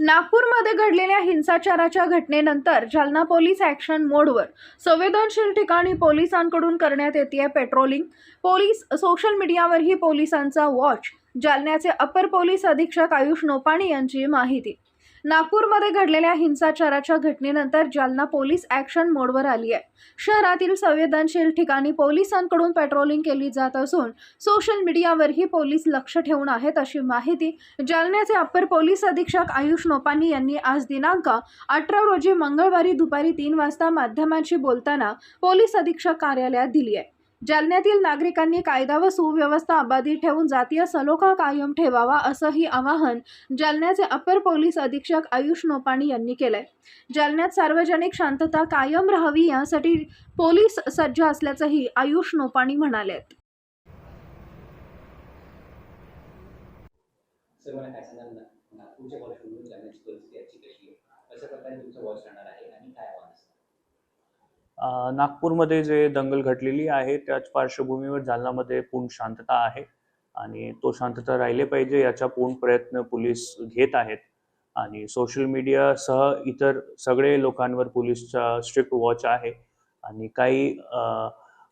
नागपूरमध्ये घडलेल्या हिंसाचाराच्या घटनेनंतर जालना पोलीस ॲक्शन मोडवर संवेदनशील ठिकाणी पोलिसांकडून करण्यात येते पेट्रोलिंग पोलीस सोशल मीडियावरही पोलिसांचा वॉच जालन्याचे अपर पोलीस अधीक्षक आयुष नोपाणी यांची माहिती. नागपूरमध्ये घडलेल्या हिंसाचाराच्या घटनेनंतर जालना पोलीस ॲक्शन मोडवर आली आहे. शहरातील संवेदनशील ठिकाणी पोलिसांकडून पेट्रोलिंग केली जात असून सोशल मीडियावरही पोलीस लक्ष ठेवून आहेत अशी माहिती जालन्याचे अप्पर पोलीस अधीक्षक आयुष नोपानी यांनी आज दिनांक अठरा रोजी मंगळवारी दुपारी तीन वाजता माध्यमांशी बोलताना पोलीस अधीक्षक कार्यालयात दिली आहे. जालन्यातील नागरिकांनी कायदा व सुव्यवस्था अबाधित ठेवून जातीय सलोखा कायम ठेवावा असंही आवाहन जालन्याचे अपर पोलीस अधीक्षक आयुष नोपाणी यांनी केलंय. जालन्यात सार्वजनिक शांतता कायम राहावी यासाठी पोलीस सज्ज असल्याचंही आयुष नोपाणी म्हणाले सर परिस्थिती कशी आहे? कशा प्रकारे तुमचा वॉच राहणार आहे आणि काय आव्हान असणार अ, नागपूरमध्ये जे दंगल घडलेली आहे त्याच पार्श्वभूमीवर जालनामध्ये पूर्ण शांतता आहे आणि तो शांतता राहिले पाहिजे याचा पूर्ण प्रयत्न पोलीस घेत आहेत. आणि सोशल मीडियासह इतर सगळे लोकांवर पोलीसचा स्ट्रिक्ट वॉच आहे आणि काही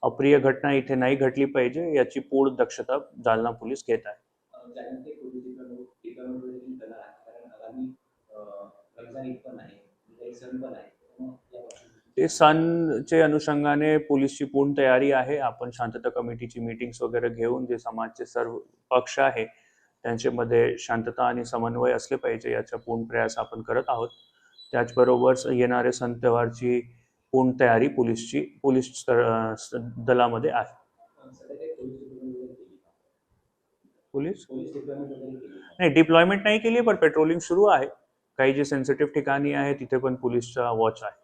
अप्रिय घटना इथे नाही घडली पाहिजे याची पूर्ण दक्षता जालना पोलीस घेत आहे. ते सणचे अनुषंगाने पोलीसची पूर्ण तयारी आहे. आपण शांतता कमिटीची मीटिंग्स वगैरे घेऊन जे समाजचे सर्व पक्ष आहे त्यांच्यामध्ये शांतता आणि समन्वय असले पाहिजे याचा पूर्ण प्रयास आपण करत आहोत. त्याचबरोबर येणारे सण त्योहारची पूर्ण तयारी पोलीसची पोलीस दलामध्ये आहे. पोलीस? नाही डिप्लॉयमेंट नाही केली पण पेट्रोलिंग सुरू आहे. काही जे सेन्सिटिव्ह ठिकाणी आहे तिथे पण पोलीसचा वॉच आहे.